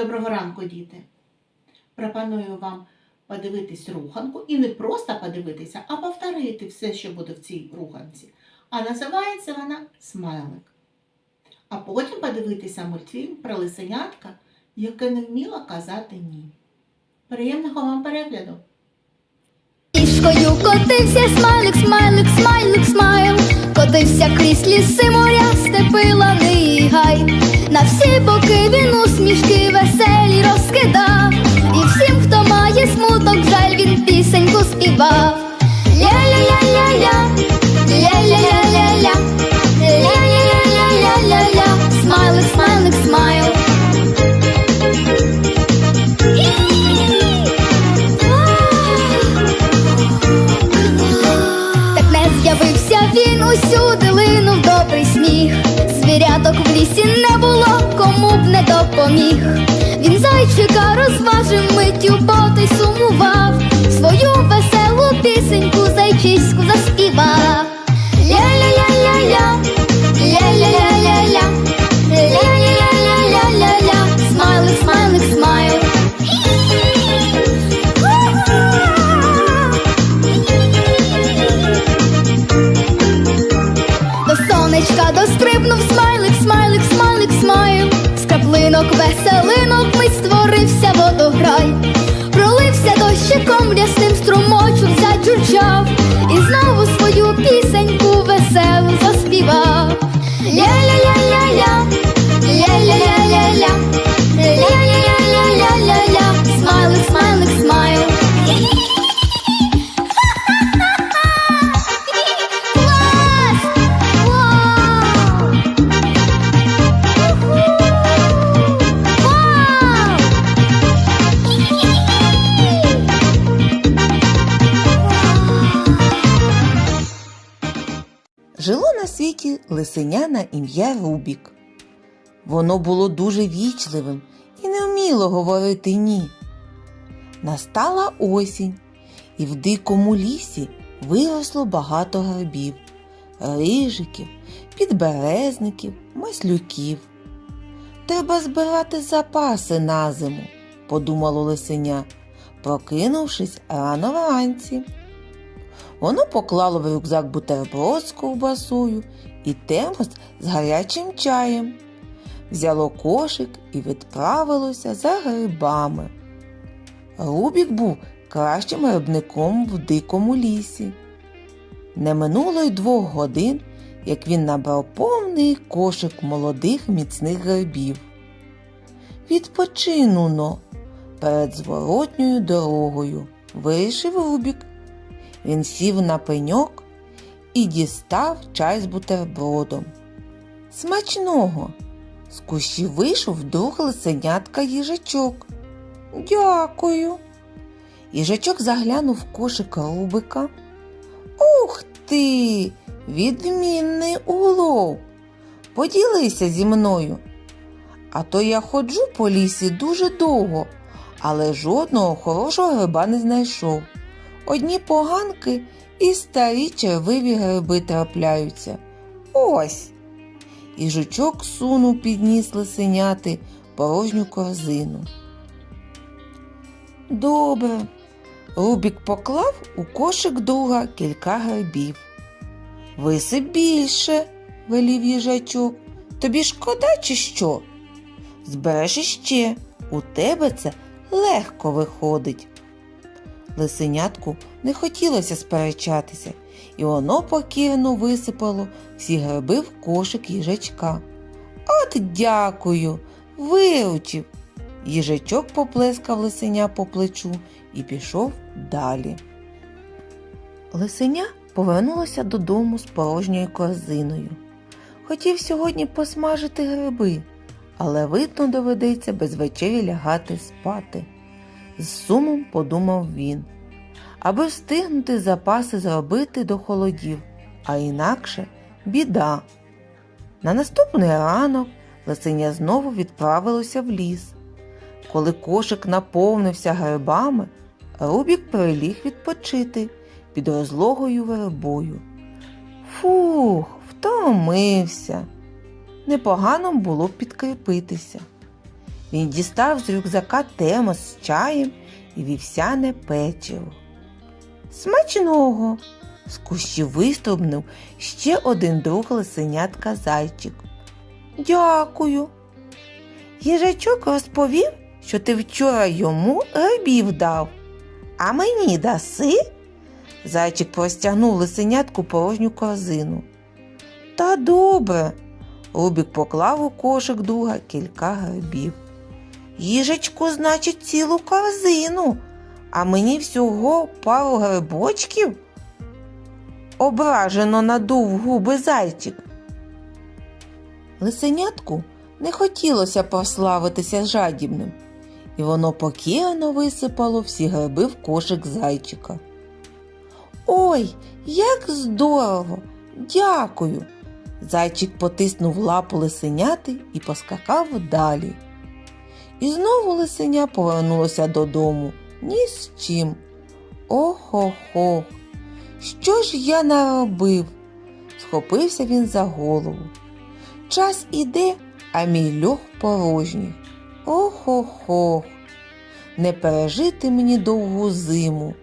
Доброго ранку, діти! Пропоную вам подивитись руханку і не просто подивитися, а повторити все, що буде в цій руханці. А називається вона Смайлик. А потім подивитися мультфільм про лисенятка, яке не вміло казати ні. Приємного вам перегляду! Кішкою котився смайлик, смайлик, смайлик, смайл. Котився крізь ліси, моря, степи, лани і гай. На всі боки він усмішки веселі розкидав. І всім, хто має смуток, жаль, він пісеньку співав. Ля-ля-ля-ля-ля, ля-ля-ля-ля-ля, ля-ля-ля-ля-ля-ля, смайлик, смайлик, смайл. Так не з'явився він усюди, линув добрий сміх. Звіряток в лісі не було, кому б не допоміг. Він зайчика розважив миттю, бо той сумував. Свою веселу пісеньку зайчиську заспівав. Ля-ля-ля-ля-ля, краплинок веселинок ми створився водограй. Пролився дощиком рясним струмочок заджурчав. І знову свою пісеньку веселу заспівав. Жило на світі лисеня на ім'я Рубік. Воно було дуже вічливим і не вміло говорити ні. Настала осінь, і в дикому лісі виросло багато грибів, рижиків, підберезників, маслюків. Треба збирати запаси на зиму, подумало лисеня, прокинувшись рано вранці. Воно поклало в рюкзак бутерброд з ковбасою і термос з гарячим чаєм. Взяло кошик і відправилося за грибами. Рубік був кращим грибником в дикому лісі. Не минуло й двох годин, як він набрав повний кошик молодих міцних грибів. Відпочину но перед зворотньою дорогою вирішив Рубік. Він сів на пеньок і дістав чай з бутербродом. Смачного! З кущів вийшов вдруг лисенятка їжачок. Дякую. Їжачок заглянув в кошик Рубика. Ух ти! Відмінний улов! Поділися зі мною. А то я ходжу по лісі дуже довго, але жодного хорошого гриба не знайшов. Одні поганки і старі червиві гриби трапляються. Ось. І жучок сунув під ніс лисеняти порожню корзину. Добре. Рубік поклав у кошик друга кілька грибів. Висип більше, велів їжачок. Тобі шкода, чи що? Збереш іще, у тебе це легко виходить. Лисенятку не хотілося сперечатися, і воно покірно висипало всі гриби в кошик їжачка. От дякую, виручив. Їжачок поплескав лисеня по плечу і пішов далі. Лисеня повернулося додому з порожньою корзиною. Хотів сьогодні посмажити гриби, але видно доведеться без вечері лягати спати. З сумом подумав він, аби встигнути запаси зробити до холодів, а інакше біда. На наступний ранок лисеня знову відправилося в ліс. Коли кошик наповнився грибами, Рубік приліг відпочити під розлогою вербою. Фух, втомився. Непогано було підкріпитися. Він дістав з рюкзака термос з чаєм і вівсяне печиво. Смачного! З кущів вистрибнув ще один друг лисенятка зайчик. Дякую. Їжачок розповів, що ти вчора йому грибів дав. А мені даси? Зайчик простягнув лисенятку порожню корзину. Та добре. Рубік поклав у кошик друга кілька грибів. Їжечку, значить, цілу корзину, а мені всього пару грибочків. Ображено надув губи зайчик. Лисенятку не хотілося прославитися жадібним, і воно покірно висипало всі гриби в кошик зайчика. Ой, як здорово! Дякую! Зайчик потиснув лапу лисеняти і поскакав далі. І знову лисеня повернулося додому ні з чим. Охо-хо, що ж я наробив? Схопився він за голову. Час іде, а мій льох порожній. Охо-хо, не пережити мені довгу зиму.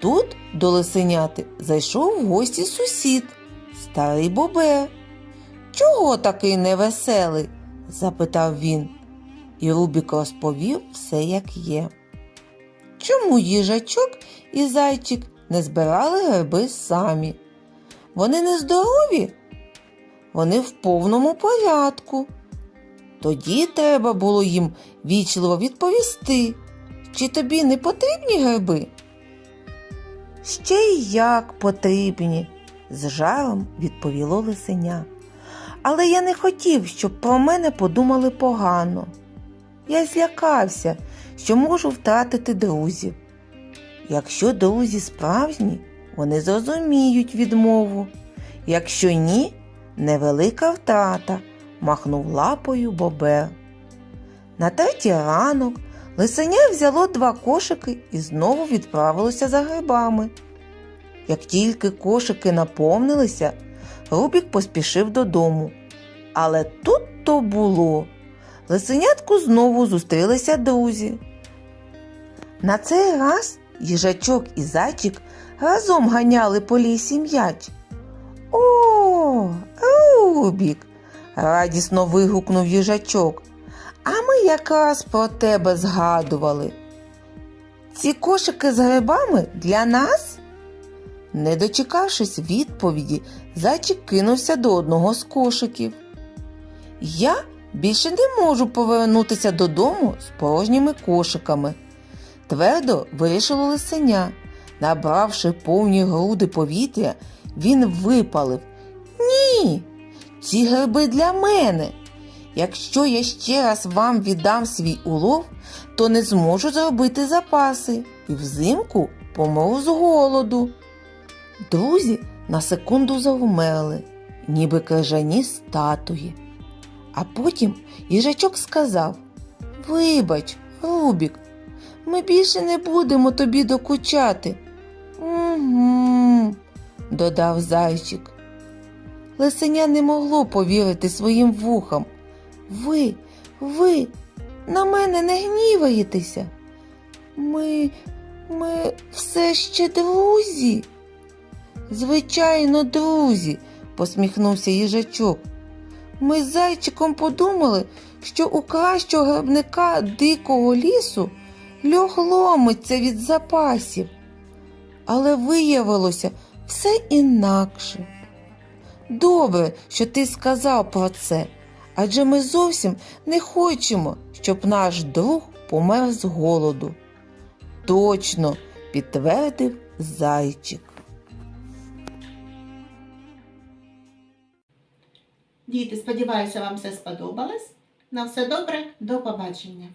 Тут до лисеняти зайшов в гості сусід, старий бобер. Чого такий невеселий? запитав він, і Рубік розповів все, як є. Чому їжачок і зайчик не збирали гриби самі? Вони не здорові? Вони в повному порядку. Тоді треба було їм вічливо відповісти, чи тобі не потрібні гриби? Ще й як потрібні, з жаром відповіло лисеня. Але я не хотів, щоб про мене подумали погано. Я злякався, що можу втратити друзів. Якщо друзі справжні, вони зрозуміють відмову. Якщо ні, невелика втрата, махнув лапою бобер. На третій ранок лисеня взяло два кошики і знову відправилося за грибами. Як тільки кошики наповнилися, Рубік поспішив додому. Але тут то було. Лисенятку знову зустрілися друзі. На цей раз їжачок і зайчик разом ганяли по лісі м'яч. О, Рубік! радісно вигукнув їжачок. А ми якраз про тебе згадували. Ці кошики з грибами для нас? Не дочекавшись відповіді, зайчик кинувся до одного з кошиків. Я більше не можу повернутися додому з порожніми кошиками. Твердо вирішило лисеня. Набравши повні груди повітря, він випалив. Ні, ці гриби для мене. Якщо я ще раз вам віддам свій улов, то не зможу зробити запаси і взимку помру з голоду. Друзі на секунду завмерли, ніби крижані статуї. А потім їжачок сказав Вибач, Рубік, ми більше не будемо тобі докучати. Угу, додав зайчик. Лисеня не могло повірити своїм вухам. Ви, ви на мене не гніваєтеся. Ми, ми все ще друзі. Звичайно, друзі, посміхнувся їжачок. Ми з зайчиком подумали, що у кращого грибника дикого лісу льох ломиться від запасів. Але виявилося все інакше. Добре, що ти сказав про це, адже ми зовсім не хочемо, щоб наш друг помер з голоду. Точно, підтвердив зайчик. Діти, сподіваюся, вам все сподобалось. На все добре, до побачення.